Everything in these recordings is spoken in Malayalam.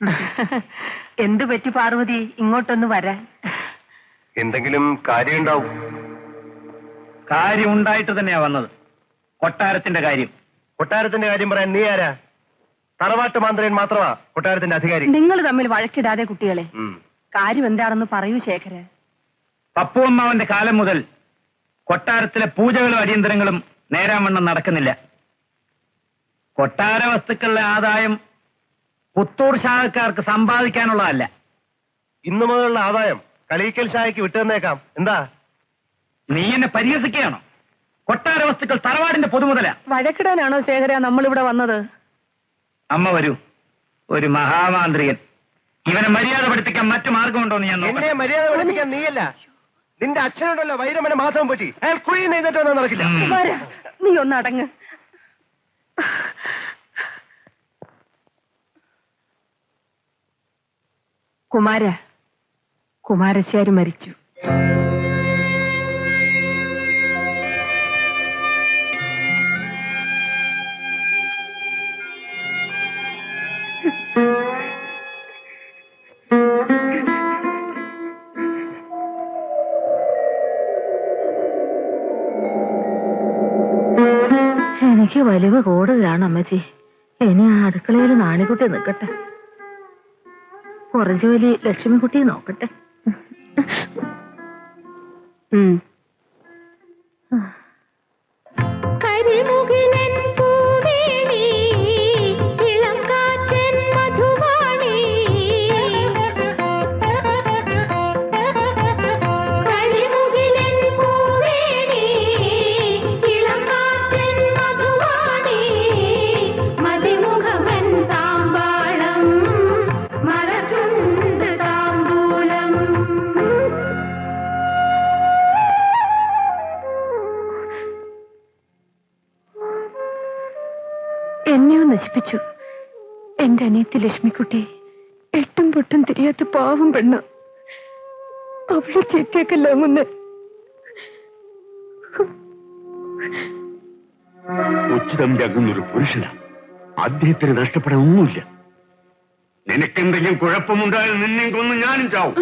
എന്തു പറ്റി പാർവതി? ഇങ്ങോട്ടൊന്ന് വരാൻ. എന്തെങ്കിലും കാര്യമുണ്ടാവും? കാര്യം ഉണ്ടായിട്ട് തന്നെയാ വന്നത്. കൊട്ടാരത്തിന്റെ കാര്യം. കൊട്ടാരത്തിന്റെ കാര്യം പറയാൻ നീ ആരാ? തറവാട്ട് മാന്ത്രൻ മാത്രമാ കൊട്ടാരത്തിന്റെ അധികാരി. നിങ്ങൾ തമ്മിൽ വഴക്കിടാതെ കുട്ടികളെ. കാര്യം എന്താണെന്ന് പറയൂ ശേഖര. പപ്പുവമ്മാവന്റെ കാലം മുതൽ കൊട്ടാരത്തിലെ പൂജകളും അടിയന്തരങ്ങളും നേരാവണ്ണം നടക്കുന്നില്ല. കൊട്ടാര വസ്തുക്കളുടെ ആദായം പുത്തൂർ ശാഖക്കാർക്ക് സമ്പാദിക്കാനുള്ളതല്ല. ഇന്നു മുതലുള്ള ആദായം കളീക്കൽ ശാഖയ്ക്ക് വിട്ടുതന്നേക്കാം. എന്താ? നീ എന്നെ പരിഹസിക്കുകയാണോ? കൊട്ടാര വസ്തുക്കൾ തറവാടിന്റെ പൊതുമുതല വഴക്കിടാനാണോ ശേഖര നമ്മളിവിടെ വന്നത്? അമ്മ വരൂ. ഒരു മഹാമാന്ത്രികൻ ഇവനെ മര്യാദ പഠിപ്പിക്കാൻ മറ്റു മാർഗമുണ്ടോ എന്ന് ഞാൻ എന്നെ നോക്കട്ടെ. മര്യാദ പഠിപ്പിക്കാൻ നീയല്ല. നിന്റെ അച്ഛനുണ്ടല്ലോ വൈരമനെ മാധവം പറ്റി. അയാൾ കുഴി നെയ്തിട്ടൊന്നും നടക്കില്ല. കുമാര നീ ഒന്ന് അടങ്ങ്. കുമാര കുമാരശ്ശേരി മരിച്ചു. എനിക്ക് വലിവ് കൂടുതലാണ് അമ്മച്ചി. ഇനി ആ അടുക്കളയിൽ നാണിക്കുട്ടി നിൽക്കട്ടെ. കുറച്ച് ജോലി ലക്ഷ്മിക്കുട്ടി നോക്കട്ടെ. അവളെ ചീത്തയൊക്കെല്ലാം മുന്നേ ഉച്ചിതം ജാകുന്നൊരു പുരുഷനാണ് അദ്ദേഹത്തിന് നഷ്ടപ്പെടാൻ ഒന്നുമില്ല. നിനക്കെന്തെങ്കിലും കുഴപ്പമുണ്ടായാൽ നിന്നെ കൊന്ന് ഞാനും ചാവും.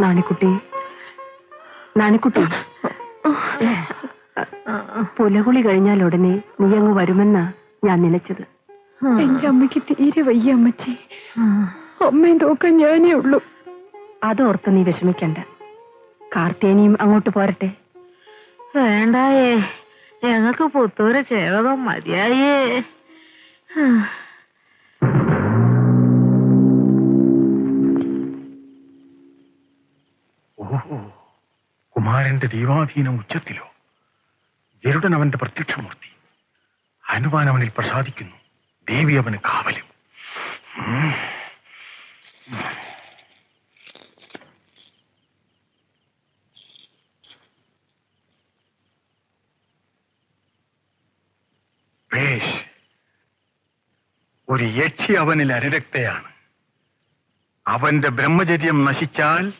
നാണിക്കുട്ടി. നാണിക്കുട്ടി. പുലകുളി കഴിഞ്ഞാൽ ഉടനെ നീ അങ്ങ് വരുമെന്നാ ഞാൻ നിലച്ചത്. എന്റെ അമ്മയ്ക്ക് തീരെ വയ്യ അമ്മച്ചി. അമ്മയെ നോക്കാൻ ഞാനേ ഉള്ളൂ. അതോർത്ത് നീ വിഷമിക്കണ്ട. കാർത്തേനിയും അങ്ങോട്ട് പോരട്ടെ. വേണ്ടായേ. ഞങ്ങൾക്ക് പുത്തൂരെ ചേവകം മതിയായേ. കുമാരന്റെ ദൈവാധീനം ഉച്ചത്തിലോ? ഗരുഡൻ അവന്റെ പ്രത്യക്ഷമൂർത്തി. ഹനുമാൻ അവനിൽ പ്രസാദിക്കുന്നു ദേവി അവന് കാവലും ഒരു യക്ഷി അവനിൽ അനുരക്തയാണ് അവന്റെ ബ്രഹ്മചര്യം നശിച്ചാൽ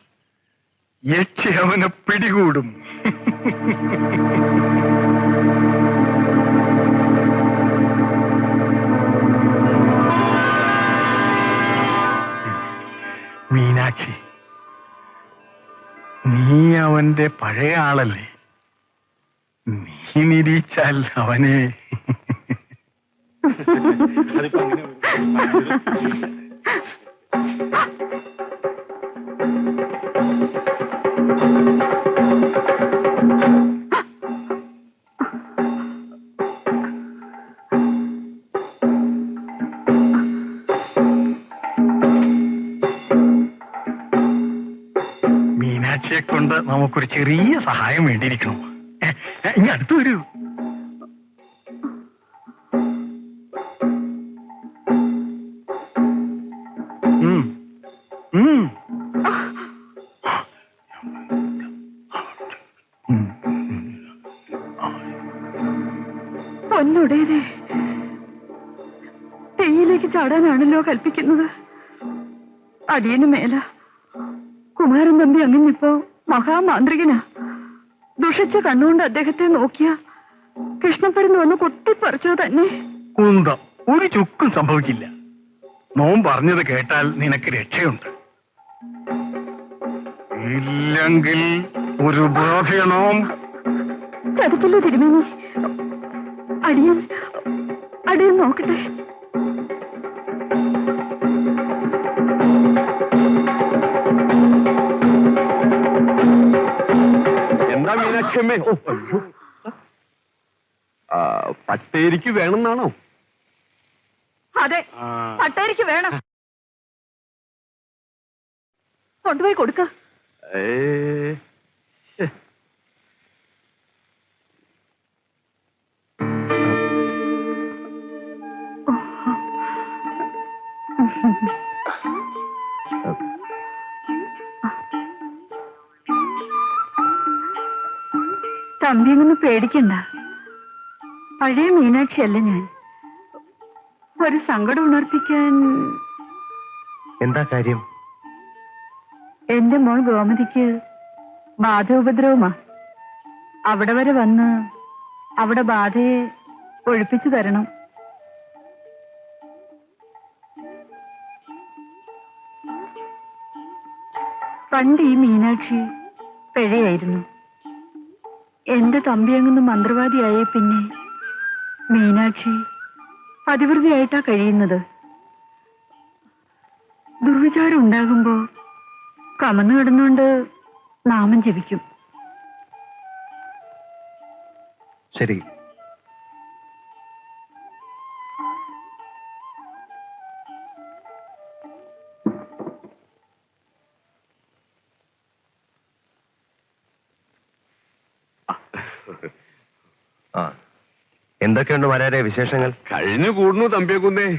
യക്ഷി അവനെ പിടികൂടും. മീനാക്ഷി നീ അവന്റെ പഴയ ആളല്ലേ? നീ നിരീച്ചാൽ അവനെ. മീനാക്ഷിയെ നമുക്കൊരു ചെറിയ സഹായം വേണ്ടിയിരിക്കണം ഇനി അടുത്തു വരൂ. പൊന്നുടേനെ. തീയിലേക്ക് ചാടാനാണല്ലോ കൽപ്പിക്കുന്നത്. അടിയന് മേല. കുമാരൻ തമ്പി അങ്ങനിപ്പോ മഹാമാന്ത്രികനാ. ദുഷിച്ച കണ്ണുകൊണ്ട് അദ്ദേഹത്തെ നോക്കിയ കൃഷ്ണപ്പരുന്ന് വന്ന് കൊട്ടിപ്പറിച്ചത് തന്നെ. കുന്ത ഒരു ചുക്കും സംഭവിക്കില്ല. നോം പറഞ്ഞത് കേട്ടാൽ നിനക്ക് രക്ഷയുണ്ട്. ഇല്ലെങ്കിൽ ഒരു തിരുമേനി? അടിയൻ അടിയൻ നോക്കട്ടെ. മീനാക്ഷമ്മേ ഓ അയ്യോ. പട്ടേരിക്ക് വേണമെന്നാണോ? അതെ പട്ടേരിക്ക് വേണം. കൊണ്ടുപോയി കൊടുക്ക. ഏ തമ്പിയൊന്നും പേടിക്കണ്ട. പഴയ മീനാക്ഷിയല്ല ഞാൻ? ഒരു സങ്കടം ഉണർത്തിക്കാൻ എന്താ കാര്യം? എന്റെ മോൾ ഗോമതിക്ക് ബാധ ഉപദ്രവമാ. അവിടെ വരെ വന്ന് അവിടെ ബാധയെ ഒഴിപ്പിച്ചു തരണം. പണ്ട് ഈ മീനാക്ഷി പിഴയായിരുന്നു. എന്റെ തമ്പി അങ്ങൊന്ന് മന്ത്രവാദിയായ പിന്നെ. മീനാക്ഷി പതിവൃതിയായിട്ടാ കഴിയുന്നത്. ദുർവിചാരം ഉണ്ടാകുമ്പോ കമന്നു കിടന്നുകൊണ്ട് നാമം ജപിക്കും. ശരി. ആ. എന്തൊക്കെയുണ്ട് വരാരെ വിശേഷങ്ങൾ? കഴിഞ്ഞു കൂടുന്നു തമ്പ്യകുന്നേ.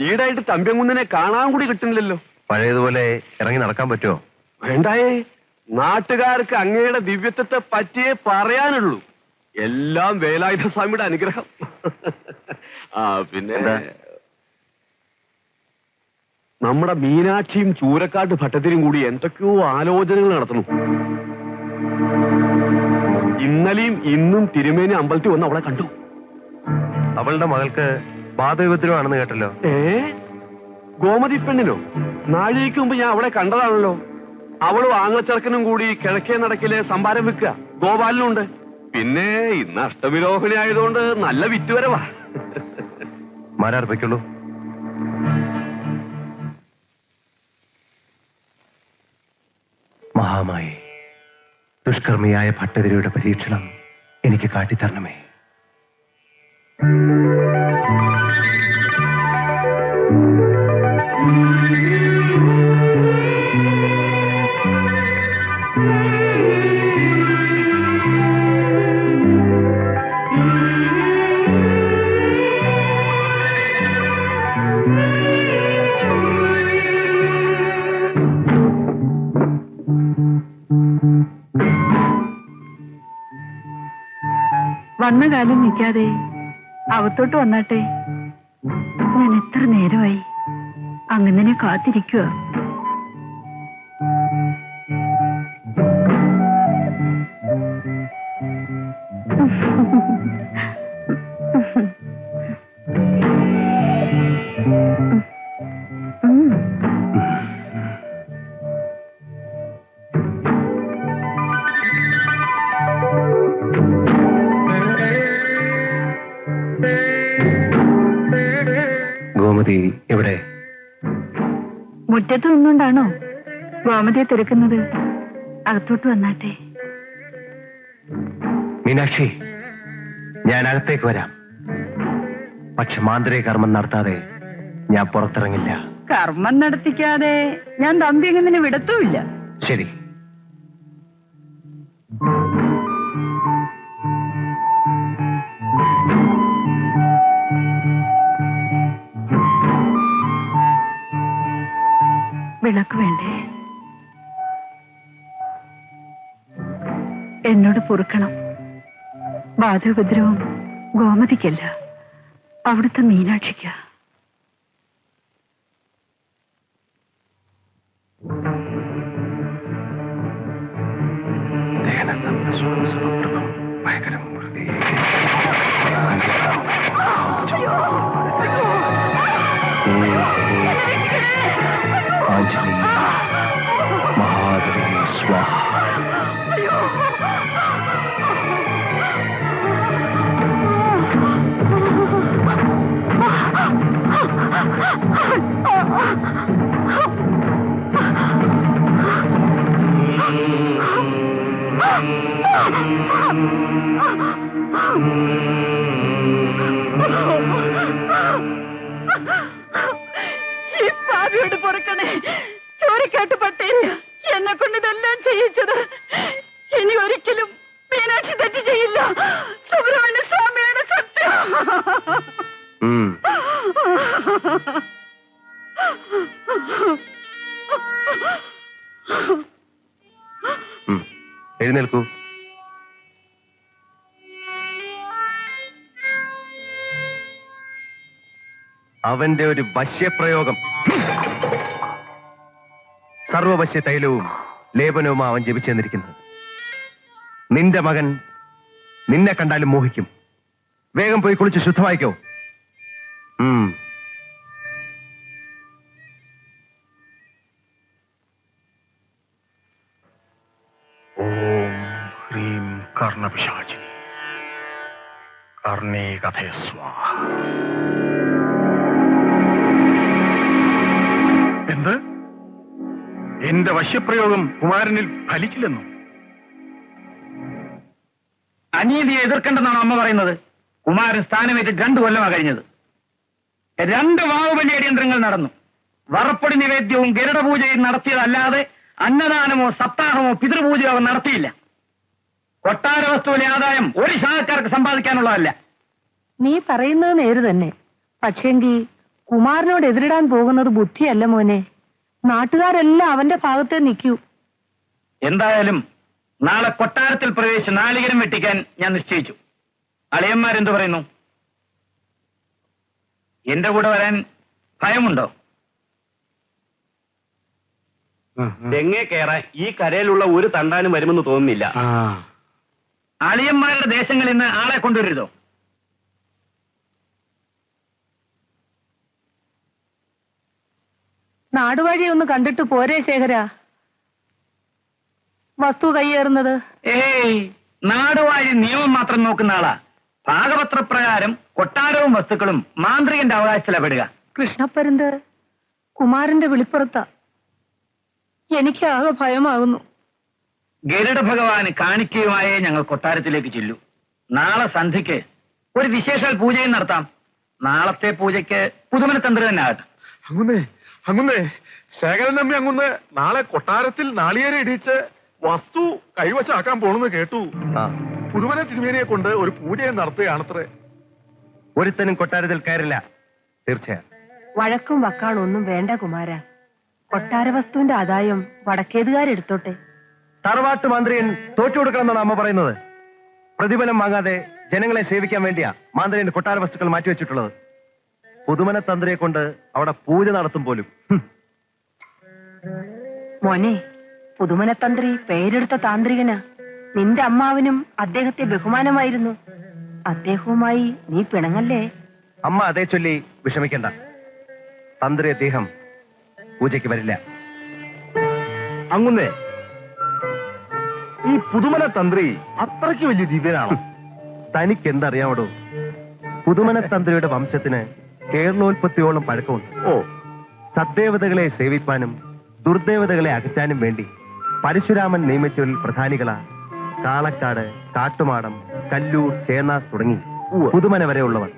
ഈടായിട്ട് തമ്പ്യകുന്നിനെ കാണാൻ കൂടി കിട്ടുന്നില്ലല്ലോ. പഴയതുപോലെ ഇറങ്ങി നടക്കാൻ പറ്റുമോ? വേണ്ടായേ. നാട്ടുകാർക്ക് അങ്ങയുടെ ദിവ്യത്വത്തെ പറ്റിയേ പറയാനുള്ളൂ. എല്ലാം വേലായുധ സ്വാമിയുടെ അനുഗ്രഹം. ആ പിന്നെ നമ്മുടെ മീനാക്ഷിയും ചൂരക്കാട്ട് ഭട്ടത്തിനും കൂടി എന്തൊക്കെയോ ആലോചനകൾ നടത്തുന്നു. ഇന്നലെയും ഇന്നും തിരുമേനി അമ്പലത്തിൽ വന്ന് അവളെ കണ്ടു. അവളുടെ മകൾക്ക് ബാധവിപദ്രവമാണെന്ന് കേട്ടല്ലോ. ഏ? ഗോമതി പെണ്ണിനോ? നാഴികയ്ക്ക് മുമ്പ് ഞാൻ അവളെ കണ്ടതാണല്ലോ. അവളും ആങ്ങളച്ചെറുക്കനും കൂടി കിഴക്കേ നടക്കിലെ സംഭാരം വെക്കുക ഗോപാലിനുണ്ട്. പിന്നെ ഇന്ന് അഷ്ടവിരോഹിണി ആയതുകൊണ്ട് നല്ല വിറ്റുവരവാ. മാരാർപ്പിക്കുള്ളൂ. മഹാമായി. ദുഷ്കർമ്മിയായ ഭട്ടതിരിയുടെ പരീക്ഷണം എനിക്ക് കാട്ടിത്തരണമേ. വന്ന കാലം നിൽക്കാതെ അവത്തോട്ട് വന്നാട്ടെ. ഞാൻ എത്ര നേരമായി അങ്ങനെ കാത്തിരിക്കുക മുറ്റത്ത് നിന്നുകൊണ്ടാണോ ഗോമതിയെ തിരക്കുന്നത്? അകത്തോട്ട് വന്നാട്ടെ. മീനാക്ഷി ഞാൻ അകത്തേക്ക് വരാം. പക്ഷെ മാന്ത്രിക കർമ്മം നടത്താതെ ഞാൻ പുറത്തിറങ്ങില്ല. കർമ്മം നടത്തിക്കാതെ ഞാൻ തമ്പി എങ്ങനെ വിടത്തുമില്ല? ശരി. എന്നോട് പൊറുക്കണം. ബാധോപദ്രവം ഗോമതിക്കല്ല അവിടുത്തെ മീനാക്ഷിക്ക. ഭയങ്കരം. ഈ പാവിയോട് പൊറുക്കണേ. ചോരക്കാട്ട് പട്ടേരി എന്നെ കൊണ്ട് ഇതെല്ലാം ചെയ്യിച്ചത്. ഇനി ഒരിക്കലും മീനാക്ഷി തെറ്റ് ചെയ്യില്ല. സുബ്രഹ്മണ്യ സ്വാമിയുടെ സത്യം. എഴുന്നേൽക്കൂ. അവന്റെ ഒരു വശ്യപ്രയോഗം സർവവശ്യ തൈലവും ലേപനവും അവൻ ജപിച്ചു തന്നിരിക്കുന്നത് നിന്റെ മകൻ നിന്നെ കണ്ടാലും മോഹിക്കും. വേഗം പോയി കുളിച്ച് ശുദ്ധമായിക്കോ. ഓം ഹ്രീം കർണപിശാചിനി കർണേ കഥയ എന്ത്? എന്റെ വശ്യപ്രയോഗം കുമാരനിൽ ഫലിച്ചില്ലെന്നു? അനീതിയെ എതിർക്കണ്ടെന്നാണ് അമ്മ പറയുന്നത്. കുമാരൻ സ്ഥാനമേറ്റ് രണ്ടു കൊല്ലമാണ് കഴിഞ്ഞത്. രണ്ട് വാവുബലി അടിയന്തരങ്ങൾ നടന്നു. വറപ്പൊടി നിവേദ്യവും ഗരുഡപൂജയും നടത്തിയതല്ലാതെ അന്നദാനമോ സപ്താഹമോ പിതൃപൂജയോ അവൻ നടത്തിയില്ല. കൊട്ടാര വസ്തുവിലെ ആദായം ഒരു ശാഖക്കാർക്ക് സമ്പാദിക്കാനുള്ളതല്ല. നീ പറയുന്നത് നേര് തന്നെ. പക്ഷേങ്കി കുമാരനോട് എതിരിടാൻ പോകുന്നത് ബുദ്ധിയല്ല മോനെ. നാട്ടുകാരെല്ലാം അവന്റെ ഭാഗത്തെ നിൽക്കൂ. എന്തായാലും നാളെ കൊട്ടാരത്തിൽ പ്രവേശിച്ച് നാളികരം വെട്ടിക്കാൻ ഞാൻ നിശ്ചയിച്ചു. അളിയന്മാരെന്തു പറയുന്നു? എന്റെ കൂടെ വരാൻ ഭയമുണ്ടോ? തെങ്ങേ കയറാൻ ഈ കരയിലുള്ള ഒരു തണ്ടാനും വരുമെന്ന് തോന്നുന്നില്ല. അളിയന്മാരുടെ ദേശങ്ങളിൽ നിന്ന് ആളെ കൊണ്ടുവരുതോ? നാടുവഴി ഒന്ന് കണ്ടിട്ട് പോരേ ശേഖര. വസ്തു കൈയേറുന്നത്. ഏയ് നാടുവാഴി നിയമം മാത്രം നോക്കുന്ന ആളാ. ഭാഗപത്ര പ്രകാരം കൊട്ടാരവും വസ്തുക്കളും മാന്ത്രികന്റെ അവകാശത്തിലപ്പെടുക കൃഷ്ണപ്പരുന്ത് കുമാരന്റെ വിളിപ്പുറത്ത. എനിക്ക് ആകെ ഭയമാകുന്നു. ഗരുഡ ഭഗവാന് കാണിക്കയുമായേ ഞങ്ങൾ കൊട്ടാരത്തിലേക്ക് ചെല്ലൂ. നാളെ സന്ധ്യക്ക് ഒരു വിശേഷാൽ പൂജയും നടത്താം. നാളത്തെ പൂജയ്ക്ക് പുതുമനത്തന്ത്രി തന്നെ ആകട്ടെ. അങ്ങുന്നേ ശേഖരൻ അമ്മ അങ്ങുന്ന് നാളെ കൊട്ടാരത്തിൽ നാളികേരെ ഇടിച്ച് വസ്തു കൈവശാക്കാൻ പോണെന്ന് കേട്ടു. ആ. പുതുമന തിരുമേനിയെ കൊണ്ട് ഒരു പൂജയെ നടത്തുകയാണത്രേ. ഒരുത്തനും കൊട്ടാരത്തിൽ കയറില്ല. തീർച്ചയായും. വഴക്കും വക്കാളും ഒന്നും വേണ്ട കുമാര. കൊട്ടാര വസ്തുവിന്റെ ആദായം വടക്കേതുകാരെടുത്തോട്ടെ. തറവാട്ട് മന്ത്രിയൻ തോറ്റു കൊടുക്കണമെന്നാണ് അമ്മ പറയുന്നത്. പ്രതിഫലം വാങ്ങാതെ ജനങ്ങളെ സേവിക്കാൻ വേണ്ടിയാ മാന്ത്രിയൻ കൊട്ടാര വസ്തുക്കൾ മാറ്റിവെച്ചിട്ടുള്ളത്. പുതുമന തന്ത്രിയെ കൊണ്ട് അവിടെ പൂജ നടത്തും പോലും. മോനെ പുതുമന തന്ത്രി പേരെടുത്ത താന്ത്രികനാ നിന്റെ അമ്മാവിനും അദ്ദേഹത്തെ ബഹുമാനമായിരുന്നു. അദ്ദേഹവുമായി നീ പിണങ്ങല്ലേ? അമ്മ അതേ ചൊല്ലി വിഷമിക്കണ്ട. തന്ത്രി അദ്ദേഹം പൂജയ്ക്ക് വരില്ല. അങ്ങുന്നേ ഈ പുതുമന തന്ത്രി അത്രയ്ക്ക് വലിയ ദിവ്യനാണ്? തനിക്ക് എന്തറിയാമടോ പുതുമന തന്ത്രിയുടെ വംശത്തിന് കേരളോൽപത്തിയോളം പഴക്കമുണ്ട്. ഓ. സദ്ദേവതകളെ സേവിപ്പാനും ദുർദേവതകളെ അകറ്റാനും വേണ്ടി പരശുരാമൻ നിയമിച്ചവരിൽ പ്രധാനികളാ കാളക്കാട് കാട്ടുമാടം കല്ലൂർ ചേന്നാസ് തുടങ്ങി പുതുമന വരെ ഉള്ളവർ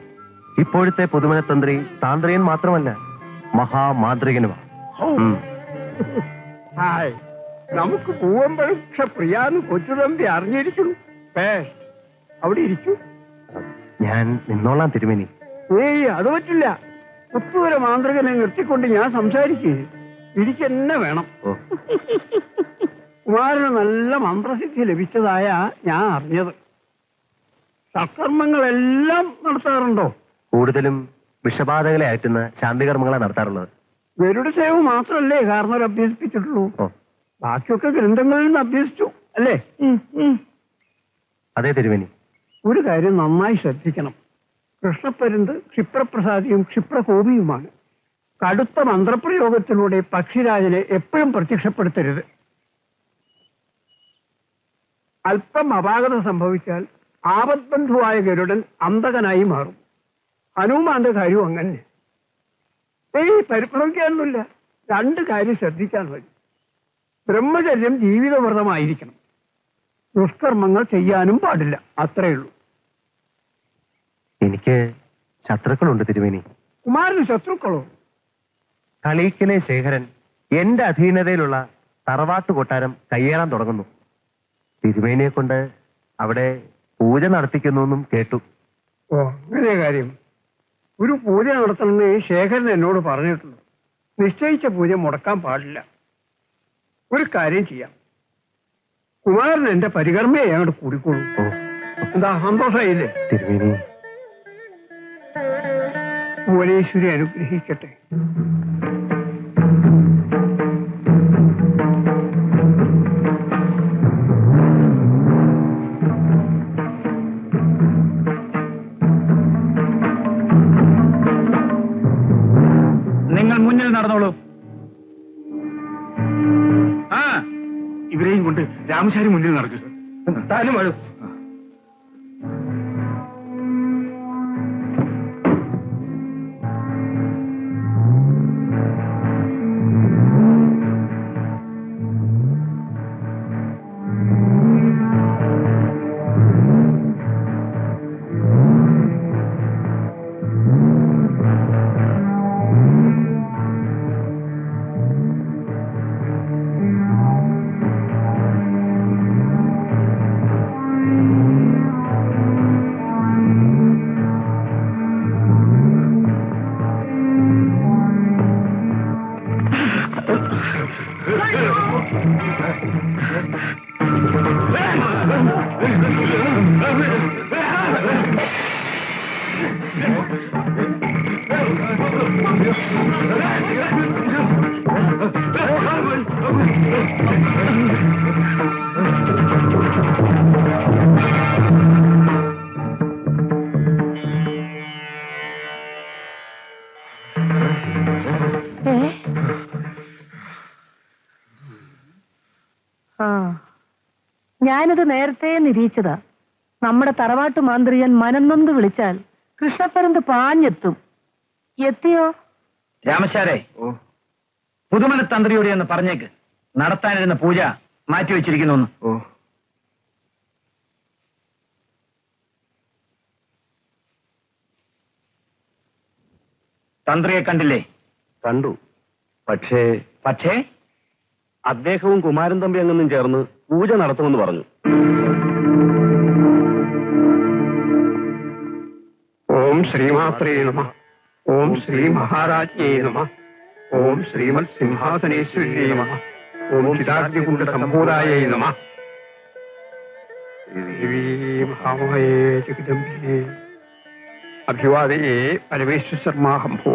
ഇപ്പോഴത്തെ പുതുമന തന്ത്രി താന്ത്രിയൻ മാത്രമല്ല മഹാമാന്ത്രികനുമാണ്. ഹായ്. നമുക്ക് പൂവമ്പഴ പ്രിയാന്ന് കൊച്ചുതമ്പി അറിഞ്ഞിരിക്കുന്നു. അവിടെ ഇരിക്കൂ. ഞാൻ നിന്നോളാം തിരുമേനി. ഏയ് അത് പറ്റില്ല. കുത്തുവരെ മാന്ത്രികനെ നിർത്തിക്കൊണ്ട് ഞാൻ സംസാരിക്കേ. ഇരിക്കെന്നെ വേണം. കുമാരന് നല്ല മന്ത്രസിദ്ധി ലഭിച്ചതായ ഞാൻ അറിഞ്ഞത്. സത്കർമ്മങ്ങളെല്ലാം നടത്താറുണ്ടോ? കൂടുതലും വിഷബാധകളെ അയറ്റുന്ന ശാന്തികർമ്മങ്ങളാണ് നടത്താറുള്ളത്. ഗരുഡ സേവ മാത്രമല്ലേ കാരണവർ അഭ്യസിപ്പിച്ചിട്ടുള്ളൂ. ബാക്കിയൊക്കെ ഗ്രന്ഥങ്ങളിൽ നിന്ന് അഭ്യസിച്ചു അല്ലേ? അതേ തിരുവനി ഒരു കാര്യം നന്നായി ശ്രദ്ധിക്കണം. കൃഷ്ണപ്പരുന്ത് ക്ഷിപ്രപ്രസാദിയും ക്ഷിപ്രകോപിയുമാണ്. കടുത്ത മന്ത്രപ്രയോഗത്തിലൂടെ പക്ഷിരാജനെ എപ്പോഴും പ്രത്യക്ഷപ്പെടുത്തരുത്. അല്പം അപാകത സംഭവിച്ചാൽ ആപത്ബന്ധുവായ ഗരുഡൻ അന്തകനായി മാറും. ഹനുമാന്റെ കാര്യവും അങ്ങനെ ഏയ് പരിഭ്രമിക്കാനൊന്നുമില്ല. രണ്ട് കാര്യം ശ്രദ്ധിക്കാൻ മതി ബ്രഹ്മചര്യം ജീവിതവ്രതമായിരിക്കണം. ദുഷ്കർമ്മങ്ങൾ ചെയ്യാനും പാടില്ല. അത്രയേ ഉള്ളൂ. എനിക്ക് ശത്രുക്കളുണ്ട് തിരുമേനി. കുമാരന് ശത്രുക്കളോ? കളീക്കിലെ ശേഖരൻ എന്റെ അധീനതയിലുള്ള തറവാട്ട് കൊട്ടാരം കയ്യേറാൻ തുടങ്ങുന്നു. തിരുമേനിയെ കൊണ്ട് അവിടെ പൂജ നടത്തിക്കുന്നു എന്നും കേട്ടു. ഓ അങ്ങനെ കാര്യം. ഒരു പൂജ നടത്തണമെന്ന് ശേഖരൻ എന്നോട് പറഞ്ഞിട്ടുണ്ട്. നിശ്ചയിച്ച പൂജ മുടക്കാൻ പാടില്ല. ഒരു കാര്യം ചെയ്യാം. കുമാരൻ എന്റെ പരികർമ്മയെ അങ്ങോട്ട് കൂടിക്കൊള്ളൂ എന്താ സന്തോഷമായില്ലേ തിരുമേനി ഭുവനേശ്വരി അനുഗ്രഹിക്കട്ടെ. നിങ്ങൾ മുന്നിൽ നടന്നോളൂ. ആ ഇവരെയും കൊണ്ട് രാമശാരി മുന്നിൽ നടക്കുക താനും ഞാനിത് നേരത്തെ നിരീക്ഷിച്ചതാ. നമ്മുടെ തറവാട്ട് മാന്ത്രിയൻ മനന്നൊന്ത് വിളിച്ചാൽ കൃഷ്ണപ്പരന്ത് പാഞ്ഞെത്തും. എത്തിയോ? രാമശാരെ പുതുമന തന്ത്രിയോട് എന്ന് പറഞ്ഞേക്ക്. നടത്താനിരുന്ന പൂജ മാറ്റിവെച്ചിരിക്കുന്നു വെച്ചിരിക്കുന്നു. ഓ. തന്ത്രിയെ കണ്ടില്ലേ? കണ്ടു. പക്ഷേ പക്ഷേ? അദ്ദേഹവും കുമാരൻ തമ്പി അങ്ങനും ചേർന്ന് പൂജ നടത്തുമെന്ന് പറഞ്ഞു. ഓം ശ്രീമാത്രേ നമ. ഓം ശ്രീ മഹാരാജ്ഞേ നമ. ഓം ശ്രീമത് സിംഹാസനേശ്വര്യേ നമ. ഓം ചിതാഗ്നികുണ്ട സമ്പൂരായ നമ അഭിവാദയേ പരമേശ്വര ശർമാഹംഭോ